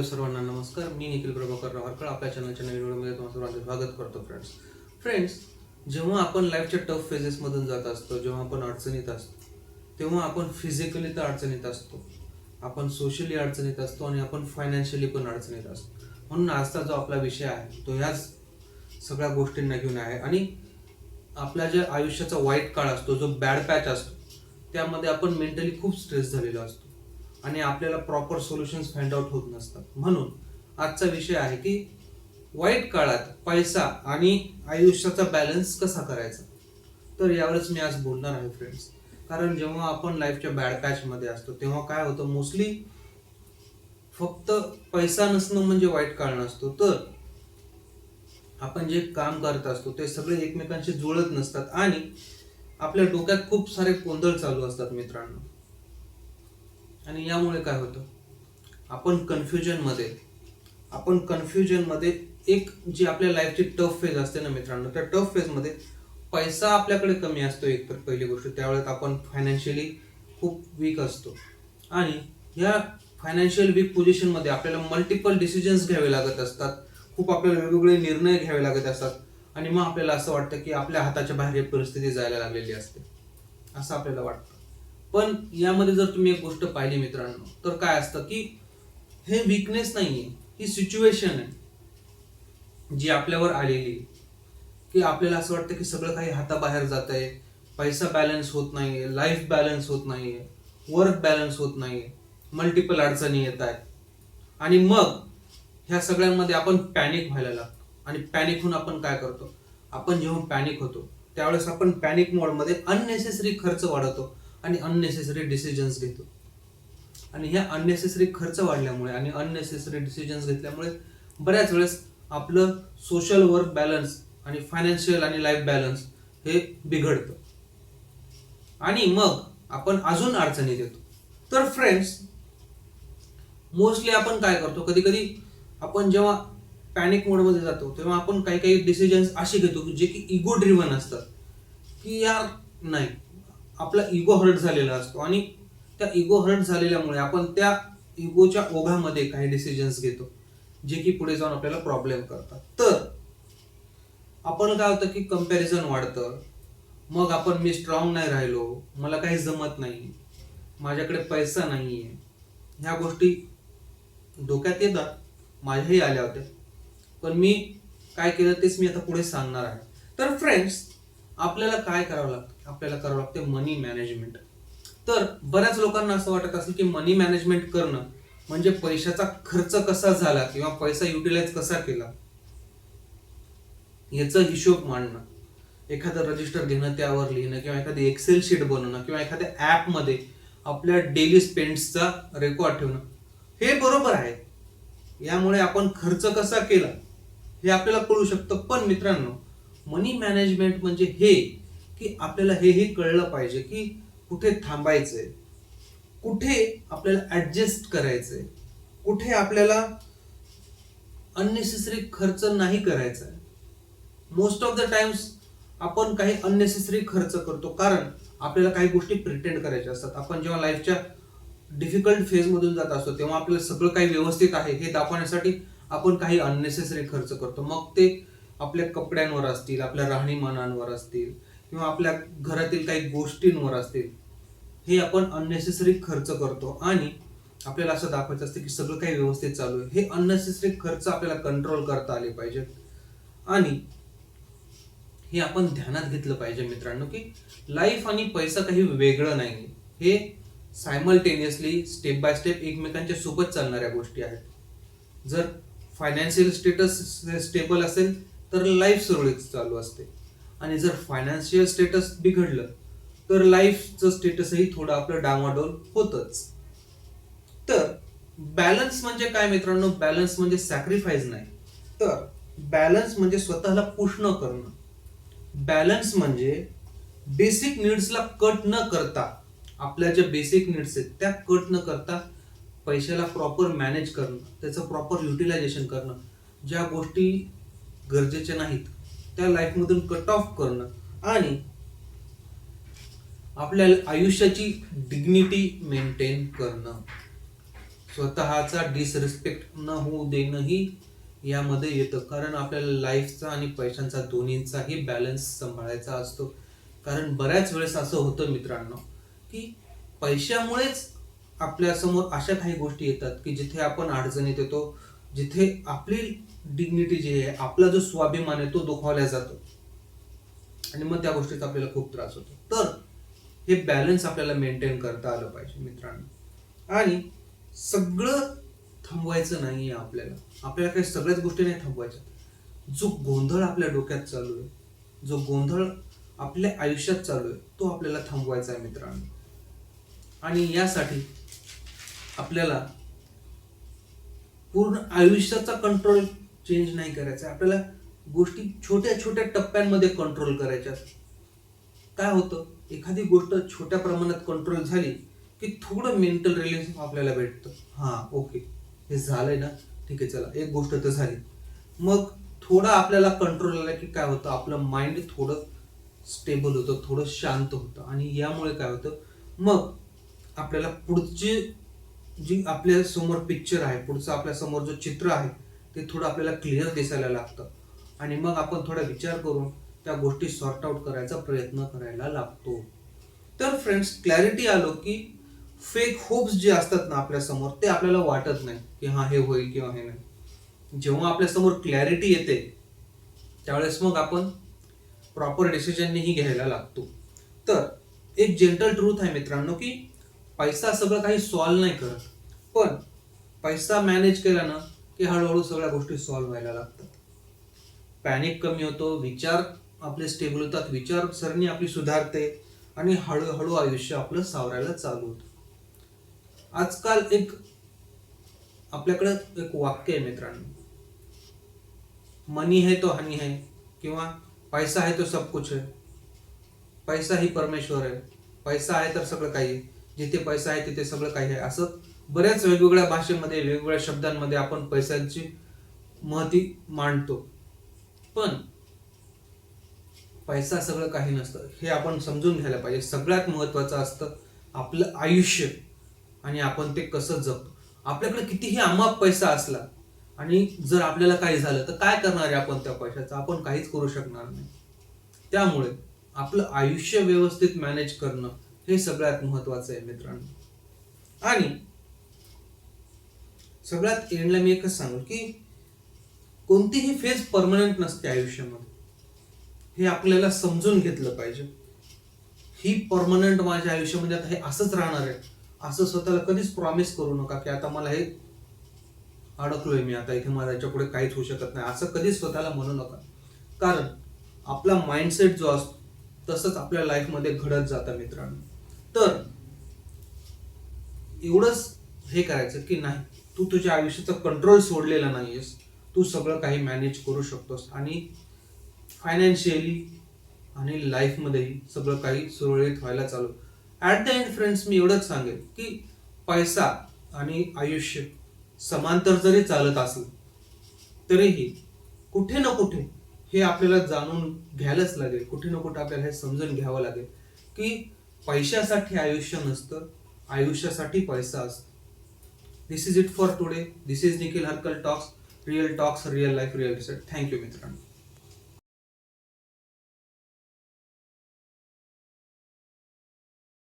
Hello सर्वांना नमस्कार. मी निखिल प्रभाकर रावरकर आपल्या चॅनलच्या नवीन व्हिडिओमध्ये तुम्हाला सर्वांचं स्वागत करतो फ्रेंड्स फ्रेंड्स जेव्हा आपण लाईफच्या टफ फेजेसमधून जात असतो जेव्हा आपण अडचणीत असतो तेव्हा आपण फिजिकली तर अडचणीत असतो. आपण सोशली अडचणीत असतो आणि आपण फायनान्शियली पण अडचणीत असतो. म्हणून आजचा जो आपला विषय आहे तो ह्याच सगळ्या गोष्टींना घेऊन आहे. आणि आपल्या ज्या आयुष्याचा वाईट काळ असतो जो बॅड पॅच असतो त्यामध्ये आपण मेंटली खूप स्ट्रेस झालेलो असतो. आणि आपल्याला प्रॉपर सोल्युशन्स फाइंड आउट होत नसतात. म्हणून आजचा विषय आहे की वाईट काळात पैसा आणि आयुष्याचा बॅलन्स कसा करायचा? तर यावरच मी आज बोलणार आहे फ्रेंड्स कारण जेव्हा आपण लाईफच्या बॅड पॅचमध्ये असतो तेव्हा काय होतं? मोस्टली फक्त पैसा नसणं म्हणजे वाईट काळ नसतो. तर आपण जे काम करत असतो ते सगळे एकमेकांशी जुळत नसतात आणि आपल्या डोक्यात खूप सारे गोंधळ चालू असतात मित्रांनो. आणि यामुळे काय होतं? आपण कन्फ्युजनमध्ये आपण कन्फ्युजनमध्ये एक जी आपल्या लाईफची टफ फेज असते ना मित्रांनो त्या टफ फेजमध्ये पैसा आपल्याकडे कमी असतो एक तर पहिली गोष्ट. त्यावेळेस आपण फायनान्शियली खूप वीक असतो. आणि ह्या फायनान्शियल वीक पोझिशनमध्ये आपल्याला मल्टिपल डिसिजन्स घ्यावे लागत असतात. खूप आपल्याला वेगवेगळे निर्णय घ्यावे लागत असतात. आणि मग आपल्याला असं वाटतं की आपल्या हाताच्या बाहेर परिस्थिती जायला लागलेली असते. असं आपल्याला वाटतं. पण यामध्ये जर तुम्ही एक गोष्ट पाहिली मित्रांनो तर काय असतं की हे विकनेस नाहीये ही सिच्युएशन आहे जी आपल्यावर आलेली की आपल्याला असं वाटतं की सगळं काही हाताबाहेर जात आहे पैसा बॅलन्स होत नाहीये लाईफ बॅलन्स होत नाहीये वर्क बॅलन्स होत नाहीये मल्टिपल अडचणी येत आहेत. आणि मग ह्या सगळ्यांमध्ये आपण पॅनिक व्हायला लागतो. आणि पॅनिक होऊन आपण काय करतो? आपण जेव्हा पॅनिक होतो त्यावेळेस आपण पॅनिक मोडमध्ये अननेसेसरी खर्च वाढवतो. आणि अननेसेसरी डिसिजन्स घेतो. आणि ह्या अननेसेसरी खर्च वाढल्यामुळे आणि अननेसेसरी डिसिजन्स घेतल्यामुळे बऱ्याच वेळेस आपलं सोशल वर्क बॅलन्स आणि फायनान्शियल आणि लाईफ बॅलन्स हे बिघडतं. आणि मग आपण अजून अडचणीत येतो. तर फ्रेंड्स मोस्टली आपण काय करतो? कधी कधी आपण जेव्हा पॅनिक मोडमध्ये जातो तेव्हा आपण काही काही डिसिजन्स असे घेतो की जे की इगो ड्रिव्हन असतात. की यार नाही. आपला इगो हर्ट झालेला असतो. आणि त्या इगो हर्ट झालेल्यामुळे आपण त्या इगोच्या ओघामध्ये काही डिसिजन्स घेतो जे की पुढे जाऊन आपल्याला प्रॉब्लेम करतात. तर आपण काय होतं की कंपॅरिझन वाढतं. मग आपण मी स्ट्रॉंग नाही राहिलो मला काही जमत नाही माझ्याकडे पैसा नाहीये. ह्या गोष्टी डोक्यात येतात माझ्याही आल्या होत्या. पण मी काय केलं तेच मी आता पुढे सांगणार आहे. तर फ्रेंड्स आपल्याला काय करावं लागतं? आपल्याला करावं लागते मनी मॅनेजमेंट तर बऱ्याच लोकांना असं वाटत असेल की मनी मॅनेजमेंट करणं म्हणजे पैशाचा खर्च कसा झाला किंवा पैसा युटिलाइज कसा केला? याचा हिशोब मांडणं. एखादं रजिस्टर घेणं त्यावर लिहिणं किंवा एखादी एक्सेल शीट बनवणं किंवा एखाद्या ॲपमध्ये आपल्या डेली स्पेंड्सचा रेकॉर्ड ठेवणं हे बरोबर आहे. यामुळे आपण खर्च कसा केला हे आपल्याला कळू शकतं. पण मित्रांनो मनी मॅनेजमेंट म्हणजे हे की आपल्याला हेही कळलं पाहिजे की कुठे थांबायचंय कुठे आपल्याला ॲडजस्ट करायचंय कुठे आपल्याला अननेसेसरी खर्च नाही करायचा आहे मोस्ट ऑफ द टाइम्स आपण काही अननेसेसरी खर्च करतो कारण आपल्याला काही गोष्टी प्रिटेंड करायच्या असतात. आपण जेव्हा लाईफच्या डिफिकल्ट फेजमधून जात असतो तेव्हा आपल्याला सगळं काही व्यवस्थित आहे हे दाखवण्यासाठी आपण काही अननेसेसरी खर्च करतो. मग ते आपल्या कपड्यांवर असतील आपल्या राहणीमानांवर असतील किंवा आपल्या घरातील काही गोष्टींवर असतील हे आपण अननेसेसरी खर्च करतो. आणि आपल्याला असं दाखवायचं असतं की सगळं काही व्यवस्थित चालू आहे. हे अननेसेसरी खर्च आपल्याला कंट्रोल करता आले पाहिजेत. आणि हे आपण ध्यानात घेतलं पाहिजे मित्रांनो की लाईफ आणि पैसा काही वेगळं नाही हे सायमल्टेनियसली स्टेप बाय स्टेप एकमेकांच्या सोबत चालणाऱ्या गोष्टी आहेत. जर फायनान्शियल स्टेटस स्टेबल असेल तर लाईफ सुरळीत चालू असते. आणि जर फायनान्शियल स्टेटस बिघडलं तर लाईफचं स्टेटसही थोडं आपलं डामाडोल होतच. तर बॅलन्स म्हणजे काय मित्रांनो? बॅलन्स म्हणजे सॅक्रिफाईस नाही. तर बॅलन्स म्हणजे स्वतःला पुश न करणं. बॅलन्स म्हणजे बेसिक नीड्सला कट न करता आपल्या ज्या बेसिक नीड्स आहेत त्या कट न करता पैशाला प्रॉपर मॅनेज करणं त्याचं प्रॉपर युटिलायझेशन करणं ज्या गोष्टी गरजेचे नाहीत. त्या लाईफमधून कट ऑफ करणं आणि आपल्या आयुष्याची डिग्निटी मेंटेन करणं. स्वतःचा डिसरिस्पेक्ट न होऊ देणंही यामध्ये येतं. कारण आपल्याला लाईफचा आणि पैशांचा दोन्हींचाही बॅलन्स सांभाळायचा असतो. कारण बऱ्याच वेळेस असं होतं मित्रांनो की पैशामुळेच आपल्यासमोर अशा काही गोष्टी येतात की जिथे आपण अडचणीत येतो जिथे आपली डिग्निटी जी आहे आपला जो स्वाभिमान आहे तो दुखावला जातो. आणि मग त्या गोष्टीचा आपल्याला खूप त्रास होतो. तर हे बॅलन्स आपल्याला मेंटेन करता आलं पाहिजे मित्रांनो. आणि सगळं थांबवायचं नाही आहे आपल्याला. आपल्याला काही सगळ्याच गोष्टी नाही थांबवायच्या. जो गोंधळ आपल्या डोक्यात चालू आहे जो गोंधळ आपल्या आयुष्यात चालू आहे तो आपल्याला थांबवायचा आहे मित्रांनो. आणि यासाठी आपल्याला पूर्ण आयुष्याचा कंट्रोल चेंज नाही करायचा. आहे. आपल्याला गोष्टी छोट्या छोट्या टप्प्यांमध्ये कंट्रोल करायच्या. काय होतं? एखादी गोष्ट छोट्या प्रमाणात कंट्रोल झाली की थोडं मेंटल रिलीफ आपल्याला भेटतं. हां ओके हे झालंय ना? ठीक आहे चला. एक गोष्ट तर झाली. मग थोडं आपल्याला कंट्रोल आला की काय होतं? आपलं माइंड थोडं स्टेबल होतं थोडं शांत होतं. आणि यामुळे काय होतं? मग आपल्याला पुढचे जी आपल्यासमोर पिक्चर आहे पुढचं आपल्यासमोर जो चित्र आहे ते थोडं आपल्याला क्लिअर दिसायला लागतं. आणि मग आपण थोडा विचार करून त्या गोष्टी सॉर्ट आउट करायचा प्रयत्न करायला लागतो. तर फ्रेंड्स क्लॅरिटी आलो की फेक होप्स जे असतात ना आपल्यासमोर ते आपल्याला वाटत नाही की हा हे होईल किंवा हे नाही. जेव्हा आपल्यासमोर क्लॅरिटी येते त्यावेळेस मग आपण प्रॉपर डिसिजनही घ्यायला लागतो. तर एक जेंटल ट्रूथ आहे मित्रांनो की पैसा सगळं काही सॉल्व्ह नाही करत. पण पैसा मॅनेज केला ना की हळूहळू सगळ्या गोष्टी सॉल्व्ह व्हायला लागतात. पॅनिक कमी होतो विचार आपले स्टेबल होतात विचारसरणी आपली सुधारते आणि हळूहळू आयुष्य आपलं सावरायला चालू होतं. आजकाल एक आपल्याकडं एक वाक्य आहे मित्रांनो. मनी है तो हनी है किंवा पैसा है तो सब कुछ है. पैसा ही परमेश्वर आहे पैसा आहे तर सगळं काही आहे. जिथे पैसा आहे तिथे सगळं काही आहे. असं बऱ्याच वेगवेगळ्या भाषेमध्ये वेगवेगळ्या शब्दांमध्ये आपण पैशांची महती मांडतो. पण पैसा सगळं काही नसतं. हे आपण समजून घ्यायला पाहिजे. सगळ्यात महत्वाचं असतं आपलं आयुष्य आणि आपण ते कसं जगतो. आपल्याकडे कितीही अमाप पैसा असला आणि जर आपल्याला काही झालं तर काय करणार आहे आपण त्या पैशाचं? आपण काहीच करू शकणार नाही. त्यामुळे आपलं आयुष्य व्यवस्थित मॅनेज करणं हे सगळ्यात महत्वाचं आहे मित्रांनो. आणि सगळ्यात एंडला मी एकच सांगू की कोणतीही फेज परमनंट नसते आयुष्यामध्ये. हे आपल्याला समजून घेतलं पाहिजे. ही परमनंट माझ्या आयुष्यामध्ये आता हे असंच राहणार आहे. असं स्वतःला कधीच प्रॉमिस करू नका की आता मला हे अडकलोय मी आता इथे मला याच्यापुढे काहीच होऊ शकत नाही. असं कधीच स्वतःला म्हणू नका. कारण आपला माइंडसेट जो असतो तसंच आपल्या लाईफमध्ये घडत जातं मित्रांनो. तर एवढंच हे करायचं की नाही तू तुझ्या आयुष्याचा कंट्रोल सोडलेला नाहीयेस. तू सगळं काही मॅनेज करू शकतोस आणि फायनान्शियली आणि लाईफमध्येही सगळं काही सुरळीत व्हायला चालू. ॲट द एंड फ्रेंड्स मी एवढंच सांगेन की पैसा आणि आयुष्य समांतर जरी चालत असलं तरीही कुठे ना कुठे हे आपल्याला जाणून घ्यायलाच लागेल. कुठे ना कुठे आपल्याला हे समजून घ्यावं लागेल की पैशासाठी आयुष्य नसतं आयुष्यासाठी पैसा असतो. This is it for today this is Nikhil Harkal talks real talks real life real research thank you मित्रांनो.